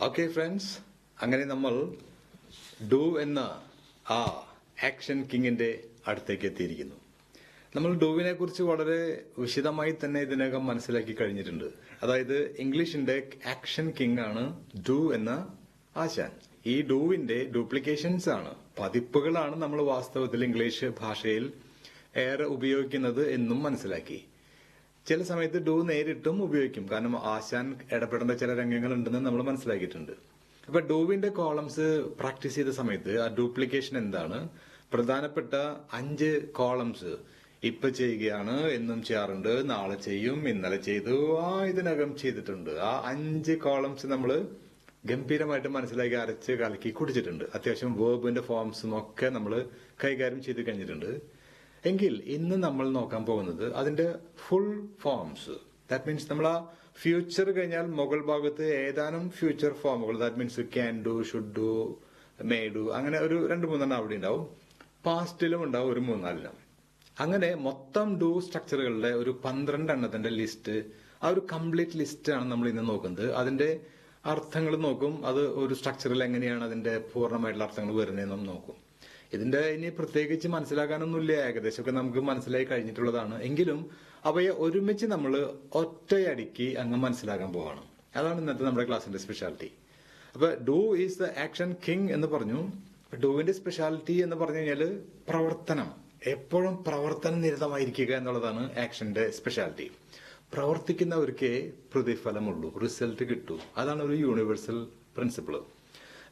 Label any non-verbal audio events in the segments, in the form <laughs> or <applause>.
Okay friends അങ്ങനെ നമ്മൾ do എന്ന ആ ആക്ഷൻ കിങ്ങിന്റെ അടുത്തേക്ക് എത്തിയിരിക്കുന്നു. നമ്മൾ ഡൂവിനെ കുറിച്ച് വളരെ വിശദമായി തന്നെ ഇതിനകം മനസ്സിലാക്കി കഴിഞ്ഞിട്ടുണ്ട്. അതായത് ഇംഗ്ലീഷിന്റെ ആക്ഷൻ കിങ് ആണ് ഡു എന്ന ആശാൻ. ഈ ഡൂവിന്റെ ഡ്യൂപ്ലിക്കേഷൻസ് ആണ്. പതിപ്പുകളാണ് നമ്മൾ വാസ്തവത്തിൽ ഇംഗ്ലീഷ് ഭാഷയിൽ ഏറെ ഉപയോഗിക്കുന്നത് എന്നും മനസ്സിലാക്കി. ചില സമയത്ത് ഡു നേരിട്ടും ഉപയോഗിക്കും. കാരണം ആശാൻ ഇടപെടേണ്ട ചില രംഗങ്ങൾ ഉണ്ടെന്ന് നമ്മൾ മനസ്സിലാക്കിയിട്ടുണ്ട്. അപ്പൊ ഡൂവിന്റെ കോളംസ് പ്രാക്ടീസ് ചെയ്ത സമയത്ത് ആ ഡ്യൂപ്ലിക്കേഷൻ എന്താണ്? പ്രധാനപ്പെട്ട അഞ്ച് കോളംസ് ഇപ്പൊ ചെയ്യുകയാണ് എന്നും ചെയ്യാറുണ്ട് നാളെ ചെയ്യും ഇന്നലെ ചെയ്തു ആ ഇതിനകം ചെയ്തിട്ടുണ്ട്. ആ അഞ്ച് കോളംസ് നമ്മൾ ഗംഭീരമായിട്ട് മനസ്സിലാക്കി അരച്ച് കലക്കി കുടിച്ചിട്ടുണ്ട്. അത്യാവശ്യം വേർബിന്റെ ഫോംസും ഒക്കെ നമ്മൾ കൈകാര്യം ചെയ്ത് കഴിഞ്ഞിട്ടുണ്ട്. എങ്കിൽ ഇന്ന് നമ്മൾ നോക്കാൻ പോകുന്നത് അതിന്റെ ഫുൾ ഫോംസ് ദാറ്റ് മീൻസ് നമ്മൾ ആ ഫ്യൂച്ചർ കഴിഞ്ഞാൽ മുകൾ ഭാഗത്ത് ഏതാനും ഫ്യൂച്ചർ ഫോമുകൾ that means can do should do may do അങ്ങനെ ഒരു രണ്ട് മൂന്നെണ്ണം അവിടെ ഉണ്ടാവും. പാസ്റ്റിലും ഉണ്ടാവും ഒരു മൂന്നാലെണ്ണം അങ്ങനെ മൊത്തം ഡു സ്ട്രക്ചറുകളുടെ ഒരു പന്ത്രണ്ട് എണ്ണത്തിന്റെ ലിസ്റ്റ് ആ ഒരു കംപ്ലീറ്റ് ലിസ്റ്റ് ആണ് നമ്മൾ ഇന്ന് നോക്കുന്നത്. അതിന്റെ അർത്ഥങ്ങൾ നോക്കും. അത് ഒരു സ്ട്രക്ചറിൽ എങ്ങനെയാണ് അതിന്റെ പൂർണമായിട്ടുള്ള അർത്ഥങ്ങൾ വരുന്നതെന്നും നോക്കും. ഇതിന്റെ ഇനി പ്രത്യേകിച്ച് മനസ്സിലാക്കാനൊന്നുമില്ല. ഏകദേശമൊക്കെ നമുക്ക് മനസ്സിലായി കഴിഞ്ഞിട്ടുള്ളതാണ്. എങ്കിലും അവയെ ഒരുമിച്ച് നമ്മൾ ഒറ്റയടിക്ക് അങ്ങ് മനസ്സിലാക്കാൻ പോവാണ്. അതാണ് ഇന്നത്തെ നമ്മുടെ ക്ലാസിന്റെ സ്പെഷ്യാലിറ്റി അപ്പൊ do is the action king എന്ന് പറഞ്ഞു. ഡൂവിന്റെ സ്പെഷ്യാലിറ്റി എന്ന് പറഞ്ഞു കഴിഞ്ഞാൽ പ്രവർത്തനം. എപ്പോഴും പ്രവർത്തന നിരതമായിരിക്കുക എന്നുള്ളതാണ് ആക്ഷന്റെ സ്പെഷ്യാലിറ്റി പ്രവർത്തിക്കുന്നവർക്കേ പ്രതിഫലമുള്ളൂ. റിസൾട്ട് കിട്ടൂ. അതാണ് ഒരു യൂണിവേഴ്സൽ പ്രിൻസിപ്പിൾ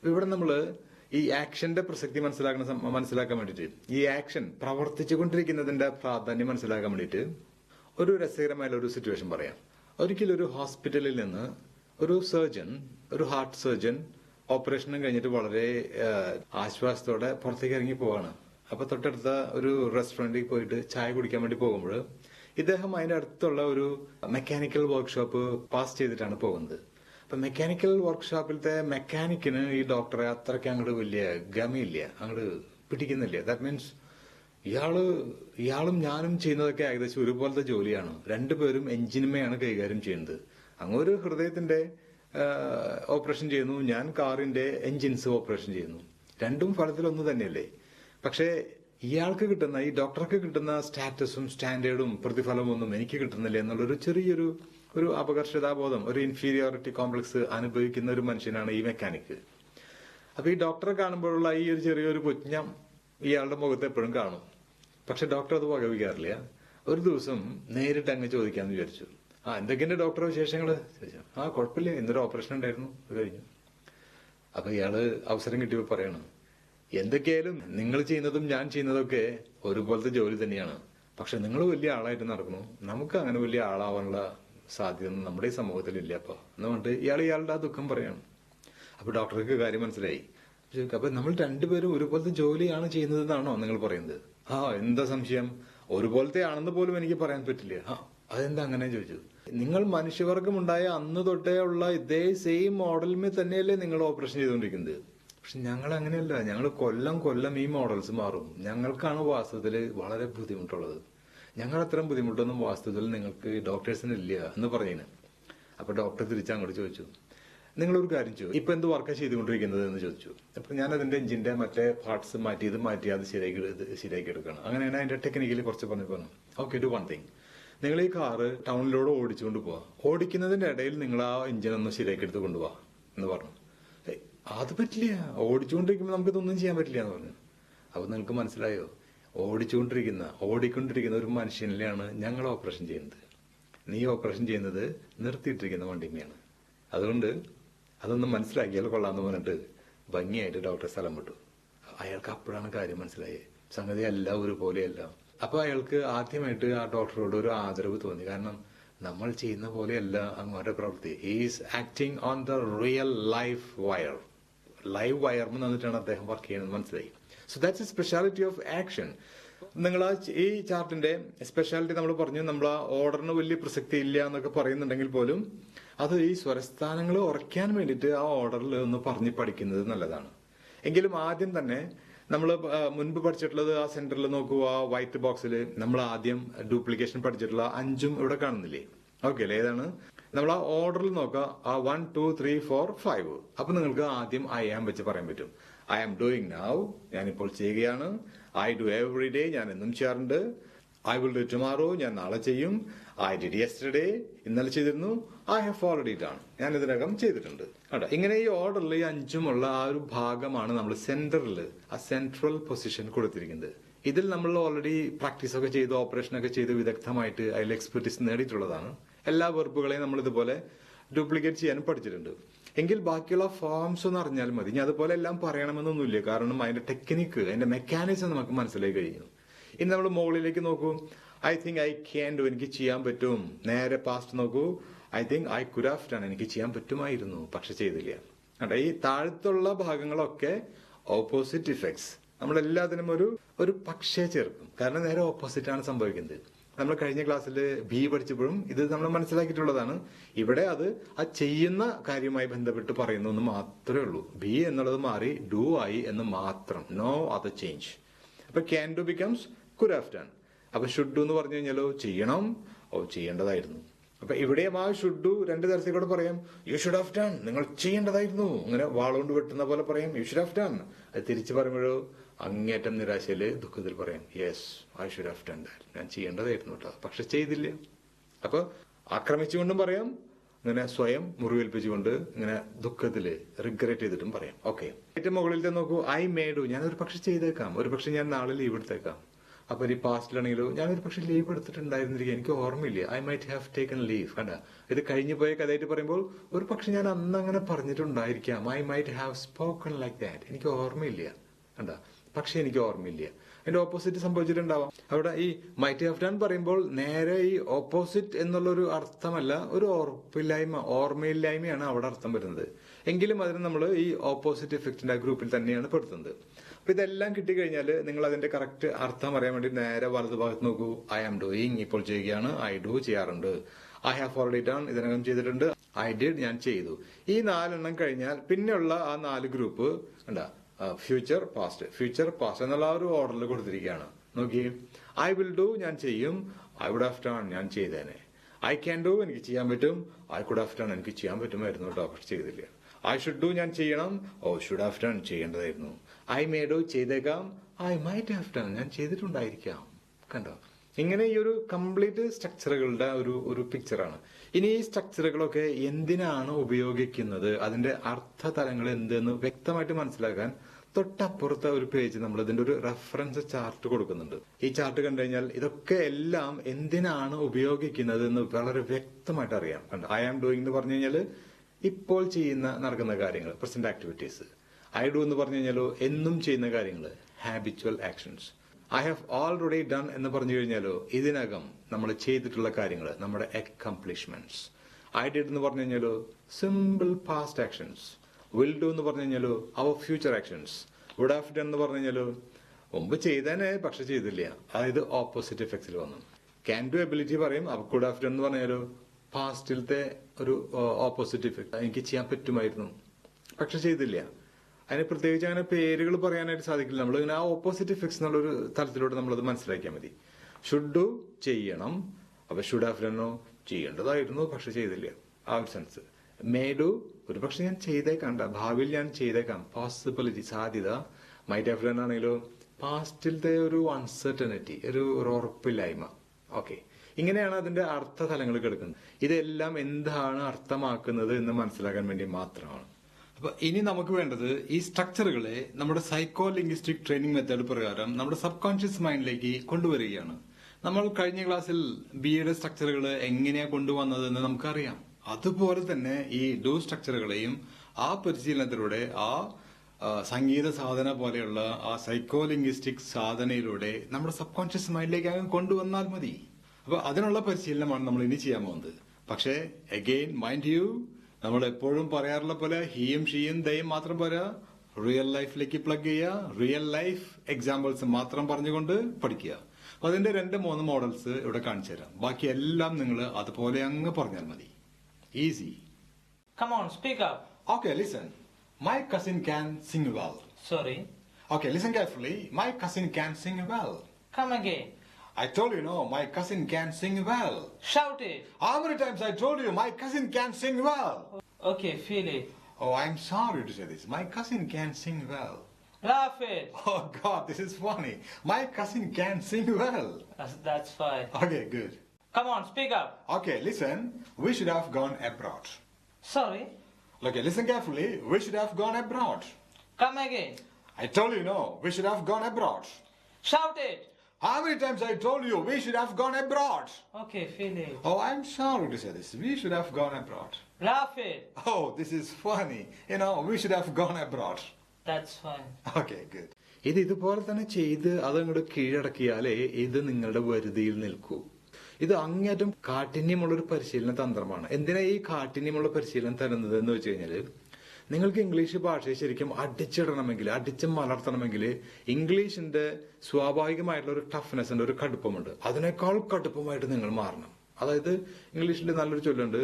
ഇവിടെ നമ്മൾ ഈ ആക്ഷന്റെ പ്രസക്തി മനസ്സിലാക്കുന്ന മനസ്സിലാക്കാൻ വേണ്ടിയിട്ട്. ഈ ആക്ഷൻ പ്രവർത്തിച്ചുകൊണ്ടിരിക്കുന്നതിന്റെ പ്രാധാന്യം മനസ്സിലാക്കാൻ വേണ്ടിയിട്ട് ഒരു രസകരമായ ഒരു സിറ്റുവേഷൻ പറയാം. ഒരിക്കലും ഒരു ഹോസ്പിറ്റലിൽ നിന്ന് ഒരു സർജൻ ഒരു ഹാർട്ട് സർജൻ ഓപ്പറേഷനും കഴിഞ്ഞിട്ട് വളരെ ആശ്വാസത്തോടെ പുറത്തേക്ക് ഇറങ്ങി പോവാണ്. അപ്പൊ തൊട്ടടുത്ത ഒരു റെസ്റ്റോറന്റിൽ പോയിട്ട് ചായ കുടിക്കാൻ വേണ്ടി പോകുമ്പോൾ ഇദ്ദേഹം അതിന്റെ അടുത്തുള്ള ഒരു മെക്കാനിക്കൽ വർക്ക്ഷോപ്പ് പാസ് ചെയ്തിട്ടാണ് പോകുന്നത്. അപ്പൊ മെക്കാനിക്കൽ വർക്ക്ഷോപ്പിലത്തെ മെക്കാനിക്കിന് ഈ ഡോക്ടറെ അത്രയ്ക്ക് അങ്ങോട്ട് വലിയ ഗമയില്ല അങ്ങോട്ട് പിടിക്കുന്നില്ല. ദാറ്റ് മീൻസ് ഇയാൾ ഇയാളും ഞാനും ചെയ്യുന്നതൊക്കെ ഏകദേശം ഒരുപോലത്തെ ജോലിയാണ്. രണ്ടുപേരും എഞ്ചിനുമയാണ് കൈകാര്യം ചെയ്യുന്നത്. അങ്ങൊരു ഹൃദയത്തിന്റെ ഓപ്പറേഷൻ ചെയ്യുന്നു ഞാൻ കാറിന്റെ എഞ്ചിൻസ് ഓപ്പറേഷൻ ചെയ്യുന്നു. രണ്ടും ഫലത്തിൽ ഒന്ന് തന്നെയല്ലേ? പക്ഷേ ഇയാൾക്ക് കിട്ടുന്ന ഈ ഡോക്ടർക്ക് കിട്ടുന്ന സ്റ്റാറ്റസും സ്റ്റാൻഡേർഡും പ്രതിഫലമൊന്നും എനിക്ക് കിട്ടുന്നില്ല എന്നുള്ളൊരു ചെറിയൊരു ഒരു അപകർഷതാബോധം ഒരു ഇൻഫീരിയോറിറ്റി കോംപ്ലക്സ് അനുഭവിക്കുന്ന ഒരു മനുഷ്യനാണ് ഈ മെക്കാനിക് അപ്പൊ ഈ ഡോക്ടറെ കാണുമ്പോഴുള്ള ഈ ഒരു ചെറിയൊരു പുജ്ഞം ഇയാളുടെ മുഖത്ത് എപ്പോഴും കാണും. പക്ഷെ ഡോക്ടർ അത് വകവിക്കാറില്ല ഒരു ദിവസം നേരിട്ട് അങ്ങ് ചോദിക്കാന്ന് വിചാരിച്ചു. ആ എന്തൊക്കെയുണ്ട് ഡോക്ടർ വിശേഷങ്ങൾ? ചോദിച്ചു. ആ കുഴപ്പമില്ല. ഇന്നൊരു ഓപ്പറേഷൻ ഉണ്ടായിരുന്നു. കഴിഞ്ഞു. അപ്പൊ ഇയാൾ അവസരം കിട്ടിയപ്പോ പറയണം എന്തൊക്കെയായാലും നിങ്ങൾ ചെയ്യുന്നതും ഞാൻ ചെയ്യുന്നതൊക്കെ ഒരുപോലത്തെ ജോലി തന്നെയാണ്. പക്ഷെ നിങ്ങൾ വലിയ ആളായിട്ട് നടക്കുന്നു. നമുക്ക് അങ്ങനെ വലിയ ആളാവാനുള്ള സാധ്യത നമ്മുടെ ഈ സമൂഹത്തിൽ ഇല്ല അപ്പൊ. എന്ന് പറഞ്ഞിട്ട് ഇയാൾ ഇയാളുടെ ആ ദുഃഖം പറയാണ്. അപ്പൊ ഡോക്ടർക്ക് കാര്യം മനസ്സിലായി. ചോദിക്കും, അപ്പൊ നമ്മൾ രണ്ടുപേരും ഒരുപോലത്തെ ജോലിയാണ് ചെയ്യുന്നതെന്നാണോ നിങ്ങൾ പറയുന്നത്? ആ എന്താ സംശയം? ഒരുപോലത്തെ ആണെന്ന് പോലും എനിക്ക് പറയാൻ പറ്റില്ല. ആ അതെന്താ അങ്ങനെ? ചോദിച്ചു. നിങ്ങൾ മനുഷ്യവർഗം ഉണ്ടായ അന്ന് തൊട്ടേ ഉള്ള ഇതേ സെയിം മോഡലിൽ തന്നെയല്ലേ നിങ്ങൾ ഓപ്പറേഷൻ ചെയ്തുകൊണ്ടിരിക്കുന്നത്? പക്ഷെ ഞങ്ങൾ അങ്ങനെയല്ല. ഞങ്ങൾ കൊല്ലം കൊല്ലം ഈ മോഡൽസ് മാറും. ഞങ്ങൾക്കാണ് വാസ്തവത്തിൽ വളരെ ബുദ്ധിമുട്ടുള്ളത്. ഞങ്ങൾ അത്രയും ബുദ്ധിമുട്ടൊന്നും വാസ്തവത്തിൽ നിങ്ങൾക്ക് ഡോക്ടേഴ്സിന് ഇല്ല എന്ന് പറയുന്നത് അപ്പൊ ഡോക്ടർ തിരിച്ച് അങ്ങോട്ട് ചോദിച്ചു. നിങ്ങളൊരു കാര്യം ചോദിച്ചു ഇപ്പൊ എന്ത് വർക്കാണ് ചെയ്തുകൊണ്ടിരിക്കുന്നത് എന്ന് ചോദിച്ചു. അപ്പൊ ഞാൻ അതിന്റെ എഞ്ചിന്റെ മറ്റേ പാർട്സ് മാറ്റി ഇത് മാറ്റി അത് ശരിയാക്കി ശരിയാക്കി എടുക്കണം അങ്ങനെയാണ് അതിന്റെ ടെക്നിക്കലി കുറച്ച് പറഞ്ഞു പറഞ്ഞു ഓക്കെ ടു വൺ തിങ് നിങ്ങൾ ഈ കാറ് ടൗണിലൂടെ ഓടിച്ചുകൊണ്ട് പോവാ. ഓടിക്കുന്നതിന്റെ ഇടയിൽ നിങ്ങൾ ആ എഞ്ചിൻ ഒന്ന് ശരിയാക്കി എടുത്ത് കൊണ്ടുപോവാ എന്ന് പറഞ്ഞു. അത് പറ്റില്ല. ഓടിച്ചുകൊണ്ടിരിക്കുമ്പോൾ നമുക്ക് ഇതൊന്നും ചെയ്യാൻ പറ്റില്ല എന്ന് പറഞ്ഞു. അപ്പൊ നിങ്ങൾക്ക് മനസ്സിലായോ? ഓടിച്ചുകൊണ്ടിരിക്കുന്ന ഓടിക്കൊണ്ടിരിക്കുന്ന ഒരു മനുഷ്യനിലാണ് ഞങ്ങൾ ഓപ്പറേഷൻ ചെയ്യുന്നത്. നീ ഓപ്പറേഷൻ ചെയ്യുന്നത് നിർത്തിയിട്ടിരിക്കുന്ന വണ്ടിമയാണ്. അതുകൊണ്ട് അതൊന്നും മനസ്സിലാക്കിയാൽ കൊള്ളാന്ന് പറഞ്ഞിട്ട് ഭംഗിയായിട്ട് ഡോക്ടറെ സ്ഥലം വിട്ടു. അയാൾക്ക് അപ്പോഴാണ് കാര്യം മനസ്സിലായത് സംഗതി എല്ലാം ഒരുപോലെയല്ല. അപ്പൊ അയാൾക്ക് ആദ്യമായിട്ട് ആ ഡോക്ടറോട് ഒരു ആദരവ് തോന്നി. കാരണം നമ്മൾ ചെയ്യുന്ന പോലെയല്ല അങ്ങോട്ട് പ്രവൃത്തി is acting on the real life wire live വയർമ എന്നിട്ടാണ് അദ്ദേഹം വർക്ക് ചെയ്യുന്നത് മനസ്സിലായി. So that's a speciality of action നിങ്ങൾ ആ ഈ ചാർട്ടിന്റെ സ്പെഷ്യാലിറ്റി നമ്മൾ പറഞ്ഞു നമ്മൾ ആ ഓർഡറിന് വലിയ പ്രസക്തി ഇല്ല എന്നൊക്കെ പറയുന്നുണ്ടെങ്കിൽ പോലും അത് ഈ സ്വരസ്ഥാനങ്ങൾ ഉറയ്ക്കാൻ വേണ്ടിയിട്ട് ആ ഓർഡറിൽ ഒന്ന് പറഞ്ഞ് പഠിക്കുന്നത് നല്ലതാണ്. എങ്കിലും ആദ്യം തന്നെ നമ്മൾ മുൻപ് പഠിച്ചിട്ടുള്ളത് ആ സെന്ററിൽ നോക്കുക ആ വൈറ്റ് ബോക്സിൽ നമ്മൾ ആദ്യം ഡ്യൂപ്ലിക്കേഷൻ പഠിച്ചിട്ടുള്ള അഞ്ചും ഇവിടെ കാണുന്നില്ലേ? ഓക്കെ അല്ലേ? ഏതാണ്? നമ്മൾ ആ ഓർഡറിൽ നോക്കുക. ആ one two three four five അപ്പൊ നിങ്ങൾക്ക് ആദ്യം ഐ ആം വെച്ച് പറയാൻ പറ്റും. ഐ ആം ഡൂയിങ് നൗ ഞാനിപ്പോൾ ചെയ്യുകയാണ്. ഐ ഡു എവറി ഡേ ഞാൻ എന്നും ചെയ്യാറുണ്ട്. ഐ വിൽ ഡു ടുമാറോ ഞാൻ നാളെ ചെയ്യും. ഐ ഡിഡ് യെസ്റ്റർഡേ ഇന്നലെ ചെയ്തിരുന്നു. ഐ ഹാവ് ഓൾറെഡി ഡൺ ഞാൻ ഇതിനകം ചെയ്തിട്ടുണ്ട്. കേട്ടോ? ഇങ്ങനെ ഈ ഓർഡറിൽ ഈ അഞ്ചുമുള്ള ആ ഒരു ഭാഗമാണ് നമ്മൾ സെന്ററിൽ ആ സെൻട്രൽ പൊസിഷൻ കൊടുത്തിരിക്കുന്നത്. ഇതിൽ നമ്മൾ ഓൾറെഡി പ്രാക്ടീസ് ഒക്കെ ചെയ്ത് ഓപ്പറേഷൻ ഒക്കെ ചെയ്ത് വിദഗ്ധമായിട്ട് അതിൽ എക്സ്പെർട്ടീസ് നേടിയിട്ടുള്ളതാണ്. എല്ലാ വെർബുകളെയും നമ്മൾ ഇതുപോലെ ഡ്യൂപ്ലിക്കേറ്റ് ചെയ്യാനും പഠിച്ചിട്ടുണ്ട്. എങ്കിൽ ബാക്കിയുള്ള ഫോംസ് എന്ന് അറിഞ്ഞാൽ മതി. ഇനി അതുപോലെ എല്ലാം പറയണമെന്നൊന്നുമില്ല. കാരണം അതിന്റെ ടെക്നിക്ക് അതിന്റെ മെക്കാനിസം നമുക്ക് മനസ്സിലായി കഴിഞ്ഞു ഇനി നമ്മൾ മുകളിലേക്ക് നോക്കൂ. I think I can do എനിക്ക് ചെയ്യാൻ പറ്റും. നേരെ പാസ്റ്റ് നോക്കൂ. ഐ തിങ്ക് ഐ കുരാഫ്റ്റ് ആണ് എനിക്ക് ചെയ്യാൻ പറ്റുമായിരുന്നു. പക്ഷെ ചെയ്തില്ല. കണ്ടോ? ഈ താഴത്തുള്ള ഭാഗങ്ങളൊക്കെ ഓപ്പോസിറ്റ് ഇഫക്ട്സ് നമ്മൾ എല്ലാത്തിനും ഒരു ഒരു പക്ഷേ ചേർക്കും. കാരണം നേരെ ഓപ്പോസിറ്റ് ആണ് സംഭവിക്കുന്നത്. നമ്മൾ കഴിഞ്ഞ ക്ലാസ്സിൽ ബി പഠിച്ചപ്പോഴും ഇത് നമ്മൾ മനസ്സിലാക്കിയിട്ടുള്ളതാണ്. ഇവിടെ അത് ആ ചെയ്യുന്ന കാര്യമായി ബന്ധപ്പെട്ട് പറയുന്നു എന്ന് മാത്രമേ ഉള്ളൂ. ബി എന്നുള്ളത് മാറി ഡു ആയി എന്ന് മാത്രം. നോ അത് ചേഞ്ച് അപ്പൊ can do becomes could have അപ്പൊ ഷുഡ് ഡു എന്ന് പറഞ്ഞു കഴിഞ്ഞാലോ ചെയ്യണം. ഓ ചെയ്യേണ്ടതായിരുന്നു. അപ്പൊ ഇവിടെയും ആ ഷുഡ് ഡു രണ്ട് തരത്തിൽ കൂടെ പറയാം. യു ഷുഡ് ഹാവ് ഡൺ നിങ്ങൾ ചെയ്യേണ്ടതായിരുന്നു. അങ്ങനെ വാളുകൊണ്ട് വെട്ടുന്ന പോലെ പറയാം. യു ഷുഡ് ഹാവ് ഡൺ അത് തിരിച്ചു പറയുമ്പോഴോ അങ്ങേറ്റം നിരാശയിൽ ദുഃഖത്തിൽ പറയാം yes I should have done that ഞാൻ ചെയ്യേണ്ടതായിരുന്നു കേട്ടോ പക്ഷെ ചെയ്തില്ല. അപ്പൊ ആക്രമിച്ചുകൊണ്ടും പറയാം ഇങ്ങനെ സ്വയം മുറിവേൽപ്പിച്ചുകൊണ്ട് ഇങ്ങനെ ദുഃഖത്തിൽ റിഗ്രറ്റ് ചെയ്തിട്ടും പറയാം. ഓക്കെ ഏറ്റവും മുകളിലത്തെ നോക്കൂ ഐ മേഡു ഞാൻ ഒരു പക്ഷെ ചെയ്തേക്കാം. ഒരു പക്ഷെ ഞാൻ നാളെ ലീവ് എടുത്തേക്കാം. അപ്പൊ ഈ പാസ്റ്റിലാണെങ്കിലോ ഞാൻ ഒരു പക്ഷെ ലീവ് എടുത്തിട്ടുണ്ടായിരുന്നിരിക്കും. എനിക്ക് ഓർമ്മയില്ല I might have taken leave കണ്ട? ഇത് കഴിഞ്ഞു പോയ കഥയായിട്ട് പറയുമ്പോൾ ഒരു പക്ഷെ ഞാൻ അന്ന് അങ്ങനെ പറഞ്ഞിട്ടുണ്ടായിരിക്കാം I might have spoken like that എനിക്ക് ഓർമ്മയില്ല. കണ്ട? പക്ഷെ എനിക്ക് ഓർമ്മയില്ല. അതിന്റെ ഓപ്പോസിറ്റ് സംഭവിച്ചിട്ടുണ്ടാവാം. അവിടെ ഈ മൈറ്റ് ഹാവ് ഡൺ പറയുമ്പോൾ നേരെ ഈ ഓപ്പോസിറ്റ് എന്നുള്ള ഒരു അർത്ഥമല്ല ഒരു ഓർപ്പില്ലായ്മ ഓർമ്മയില്ലായ്മയാണ് അവിടെ അർത്ഥം വരുന്നത്. എങ്കിലും അതിന് നമ്മൾ ഈ ഓപ്പോസിറ്റ് എഫക്റ്റിന്റെ ഗ്രൂപ്പിൽ തന്നെയാണ് പെടുത്തുന്നത്. അപ്പൊ ഇതെല്ലാം കിട്ടിക്കഴിഞ്ഞാൽ നിങ്ങൾ അതിന്റെ കറക്റ്റ് അർത്ഥം അറിയാൻ വേണ്ടി നേരെ വലതുഭാഗത്ത് നോക്കൂ. ഐ ആം ഡൂയിങ് ഇപ്പോൾ ചെയ്യുകയാണ്. ഐ ഡു ചെയ്യാറുണ്ട്. ഐ ഹാവ് ഓൾറെഡി ഡൺ ഇതിനകം ചെയ്തിട്ടുണ്ട്. ഐ ഡിഡ് ഞാൻ ചെയ്തു. ഈ നാലെണ്ണം കഴിഞ്ഞാൽ പിന്നെയുള്ള ആ നാല് ഗ്രൂപ്പ് ഉണ്ടാ ഫ്യൂച്ചർ പാസ്റ്റ് ഫ്യൂച്ചർ പാസ്റ്റ് എന്നുള്ള ആ ഒരു ഓർഡറിൽ കൊടുത്തിരിക്കുകയാണ്. നോക്കി ഐ വിൽ ഡു ഞാൻ ചെയ്യും. ഐ വുഡ് ഹാവ് ഡൺ ഞാൻ ചെയ്തേനെ. ഐ ക്യാൻ ഡു എനിക്ക് ചെയ്യാൻ പറ്റും. ഐ കുഡ് ഹാവ് ഡൺ എനിക്ക് ചെയ്യാൻ പറ്റുമായിരുന്നു കേട്ടോ പക്ഷെ ചെയ്തില്ല. ഐ ഷുഡ് ഡു ഞാൻ ചെയ്യണം. ഓ ഷുഡ് ഹാവ് ഡൺ ചെയ്യേണ്ടതായിരുന്നു. ഐ മേ ഡു ചെയ്തേക്കാം. ഐ മൈറ്റ് ഹാവ് ഡൺ ഞാൻ ചെയ്തിട്ടുണ്ടായിരിക്കാം. കണ്ടോ? ഇങ്ങനെ ഈ ഒരു കംപ്ലീറ്റ് സ്ട്രക്ചറുകളുടെ ഒരു ഒരു പിക്ചറാണ് ഇനി ഈ സ്ട്രക്ചറുകളൊക്കെ എന്തിനാണ് ഉപയോഗിക്കുന്നത്? അതിന്റെ അർത്ഥ തലങ്ങൾ എന്തെന്ന് വ്യക്തമായിട്ട് മനസ്സിലാക്കാൻ തൊട്ടപ്പുറത്തെ ഒരു പേജ് നമ്മൾ ഇതിന്റെ ഒരു റെഫറൻസ് ചാർട്ട് കൊടുക്കുന്നുണ്ട്. ഈ ചാർട്ട് കണ്ടു കഴിഞ്ഞാൽ ഇതൊക്കെ എല്ലാം എന്തിനാണ് ഉപയോഗിക്കുന്നത് എന്ന് വളരെ വ്യക്തമായിട്ട് അറിയാം. കണ്ടോ? ഐ ആം ഡൂയിങ് എന്ന് പറഞ്ഞു കഴിഞ്ഞാൽ ഇപ്പോൾ ചെയ്യുന്ന നടക്കുന്ന കാര്യങ്ങൾ പ്രസന്റ് ആക്ടിവിറ്റീസ് ഐ ഡു എന്ന് പറഞ്ഞു കഴിഞ്ഞാലോ എന്നും ചെയ്യുന്ന കാര്യങ്ങൾ habitual actions I have already done എന്ന് പറഞ്ഞു കഴിഞ്ഞാലോ ഇതിനകം നമ്മൾ ചെയ്തിട്ടുള്ള കാര്യങ്ങൾ നമ്മുടെ അക്കംപ്ലിഷ്മെന്റ്സ് ഐ ഡിഡ് എന്ന് പറഞ്ഞു കഴിഞ്ഞാലോ simple past actions will do എന്ന് പറഞ്ഞു കഴിഞ്ഞാലോ അവർ future actions would have done എന്ന് പറഞ്ഞു കഴിഞ്ഞാലോ മുമ്പ് ചെയ്തേനെ പക്ഷെ ചെയ്തില്ല. അതായത് ഓപ്പോസിറ്റ് എഫക്ട്സിൽ വന്നു. ക്യാൻ ഡു എബിലിറ്റി പറയും അവ കുഡ് ഹാവ് ഡൺ എന്ന് പറഞ്ഞാലോ പാസ്റ്റിലത്തെ ഒരു ഓപ്പോസിറ്റ് എഫക്ട് എനിക്ക് ചെയ്യാൻ പറ്റുമായിരുന്നു. പക്ഷെ ചെയ്തില്ല. അതിന് പ്രത്യേകിച്ച് അങ്ങനെ പേരുകൾ പറയാനായിട്ട് സാധിക്കില്ല. നമ്മൾ ഇങ്ങനെ ആ ഓപ്പോസിറ്റ് ഇഫക്ട്സ് എന്നുള്ളൊരു തലത്തിലൂടെ നമ്മളത് മനസ്സിലാക്കിയാൽ മതി. ഷുഡ് ഡു ചെയ്യണം. അപ്പൊ ഷുഡ് ഡണ്ണോ ചെയ്യേണ്ടതായിരുന്നു പക്ഷെ ചെയ്തില്ല. ആ ഒരു സെൻസ് മേ ഡു ഒരു പക്ഷെ ഞാൻ ചെയ്തേക്കാണ്ട ഭാവിയിൽ ഞാൻ ചെയ്തേക്കാം. പോസിബിലിറ്റി സാധ്യത. മൈറ്റ് ഡൺ ആണെങ്കിലോ പാസ്റ്റിലത്തെ ഒരു അൺസർട്ടനിറ്റി ഒരു ഒരു ഉറപ്പില്ലായ്മ. ഓക്കെ ഇങ്ങനെയാണ് അതിന്റെ അർത്ഥതലങ്ങൾ കിടക്കുന്നത്. ഇതെല്ലാം എന്താണ് അർത്ഥമാക്കുന്നത് എന്ന് മനസ്സിലാക്കാൻ വേണ്ടി മാത്രമാണ്. അപ്പൊ ഇനി നമുക്ക് വേണ്ടത് ഈ സ്ട്രക്ചറുകളെ നമ്മുടെ സൈക്കോ ലിംഗ്വിസ്റ്റിക് ട്രെയിനിങ് മെത്തേഡ് പ്രകാരം നമ്മുടെ സബ് കോൺഷ്യസ് മൈൻഡിലേക്ക് കൊണ്ടുവരികയാണ്. നമ്മൾ കഴിഞ്ഞ ക്ലാസ്സിൽ ബി എയുടെ സ്ട്രക്ചറുകൾ എങ്ങനെയാ കൊണ്ടുവന്നതെന്ന് നമുക്കറിയാം. അതുപോലെ തന്നെ ഈ ഡു സ്ട്രക്ചറുകളെയും ആ പരിശീലനത്തിലൂടെ ആ സംഗീത സാധന പോലെയുള്ള ആ സൈക്കോ ലിംഗ്വിസ്റ്റിക് സാധനയിലൂടെ നമ്മുടെ സബ് കോൺഷ്യസ് മൈൻഡിലേക്ക് അങ്ങ് കൊണ്ടുവന്നാൽ മതി. അപ്പൊ അതിനുള്ള പരിശീലനമാണ് നമ്മൾ ഇനി ചെയ്യാൻ പോകുന്നത്. പക്ഷേ അഗെയിൻ മൈൻഡ് യു നമ്മൾ എപ്പോഴും പറയാറുള്ള പോലെ ഹീയും ഷീയും ദയും മാത്രം പോരാ. റിയൽ ലൈഫിലേക്ക് പ്ലഗ് ചെയ്യുക. റിയൽ ലൈഫ് എക്സാമ്പിൾസ് മാത്രം പറഞ്ഞുകൊണ്ട് പഠിക്കുക. അപ്പൊ അതിന്റെ രണ്ട് മൂന്ന് മോഡൽസ് ഇവിടെ കാണിച്ചു തരാം. ബാക്കി എല്ലാം നിങ്ങൾ അതുപോലെ അങ്ങ് പറഞ്ഞാൽ മതി. Easy come on speak up okay listen my cousin can sing well sorry okay listen carefully my cousin can sing well come again. I told you, no, my cousin can sing well. Shout it. How many times I told you, my cousin can sing well? Okay, feel it. Oh, I'm sorry to say this. My cousin can sing well. Laugh it. <laughs> Oh, God, this is funny. My cousin can sing well. That's, that's fine. Okay, good. Come on, speak up. Okay, listen. We should have gone abroad. Sorry. Okay, listen carefully. We should have gone abroad. Come again. I told you, no, we should have gone abroad. Shout it. How many times I told you we should have gone abroad? Okay, finish. Oh, I'm sorry to say this. We should have gone abroad. Laugh it. Oh, this is funny. You know, we should have gone abroad. That's fine. Okay, good. ഇത് ഇതുപോലെ തന്നെ ചെയ്ത് അതങ്ങോട്ട് കീഴടക്കിയാലേ ഇത് നിങ്ങളുടെ വരുതിയിൽ നിൽക്കൂ ഇത് അങ്ങേറ്റം കാഠിന്യമുള്ള ഒരു പരിശീലന തന്ത്രമാണ് എന്തിനാ ഈ കാഠിന്യമുള്ള പരിശീലനം തരുന്നത് എന്ന് വെച്ച് കഴിഞ്ഞാൽ നിങ്ങൾക്ക് ഇംഗ്ലീഷ് ഭാഷയെ ശരിക്കും അടിച്ചിടണമെങ്കിൽ അടിച്ച് മലർത്തണമെങ്കിൽ ഇംഗ്ലീഷിന്റെ സ്വാഭാവികമായിട്ടുള്ള ഒരു ടഫ്നെസ് ഉണ്ട് ഒരു കടുപ്പമുണ്ട്. അതിനേക്കാൾ കടുപ്പമായിട്ട് നിങ്ങൾ മാറണം. അതായത് ഇംഗ്ലീഷിൽ നല്ലൊരു ചൊല്ലുണ്ട്